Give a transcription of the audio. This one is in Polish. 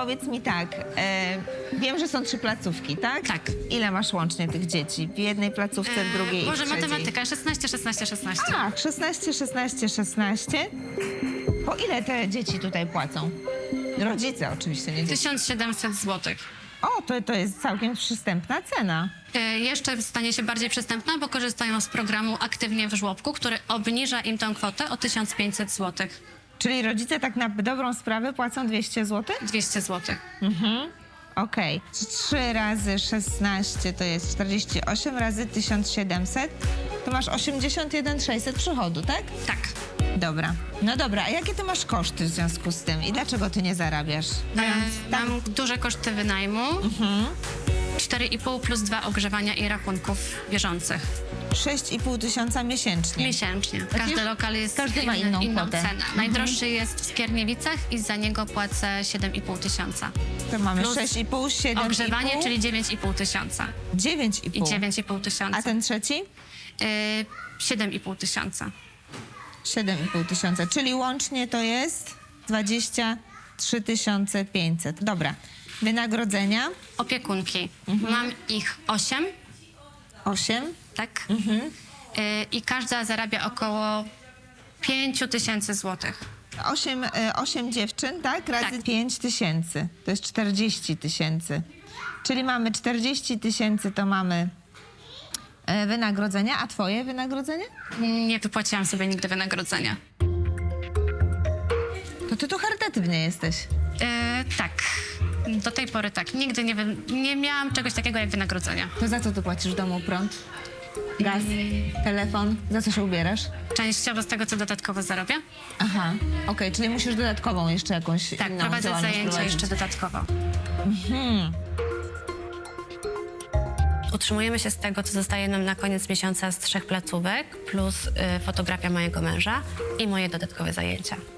powiedz mi tak, e, wiem, że są trzy placówki, tak? Tak. Ile masz łącznie tych dzieci? W jednej placówce, w drugiej E, i w Może trzeciej? matematyka, 16, 16, 16. A, 16, 16, 16. Po ile te dzieci tutaj płacą? Rodzice oczywiście, nie dzieci. 1700 zł. O, to, to jest całkiem przystępna cena. E, Jeszcze stanie się bardziej przystępna, bo korzystają z programu Aktywnie w żłobku, który obniża im tę kwotę o 1500 zł. Czyli rodzice tak na dobrą sprawę płacą 200 zł? 200 zł. Okej. 3 razy 16 to jest 48 razy 1700. To masz 81 600 przychodu, tak? Tak. Dobra. No dobra, a jakie ty masz koszty w związku z tym i dlaczego ty nie zarabiasz? E, Mam duże koszty wynajmu. 4,5 plus 2 ogrzewania i rachunków bieżących 6,5 tysiąca miesięcznie. miesięcznie. Każdy lokal jest każdy ma inną kwotę. cenę. Mhm. Najdroższy jest w Skierniewicach i za niego płacę 7,5 tysiąca. To mamy plus 6,5, 7,5, Ogrzewanie, czyli 9,5 tysiąca. 9,5. I 9,5 tysiąca. A ten trzeci? Y, 7,5 tysiąca. 7,5 tysiąca, czyli łącznie to jest 23 500. Dobra. Wynagrodzenia Opiekunki. Mhm. Mam ich 8, 8. tak? Mhm. Y, I każda zarabia około 5 tysięcy złotych. 8, 8 dziewczyn, tak? Razy Tak. 5 tysięcy. To jest 40 tysięcy. Czyli mamy 40 tysięcy, to mamy e, wynagrodzenia. A twoje wynagrodzenie? Nie wypłaciłam sobie nigdy wynagrodzenia. No ty tu charytatywnie jesteś. E, tak. Do tej pory tak. Nigdy nie, wy... nie miałam czegoś takiego jak wynagrodzenia. To za co ty płacisz w domu prąd? Gaz? Telefon? Za co się ubierasz? Częściowo z tego, co dodatkowo zarobię. Aha, okej, czyli musisz dodatkową jeszcze jakąś Tak, inną prowadzę działalność zajęcia prowadzić. jeszcze dodatkowo. Utrzymujemy się z tego, co zostaje nam na koniec miesiąca z trzech placówek, plus y, fotografia mojego męża i moje dodatkowe zajęcia.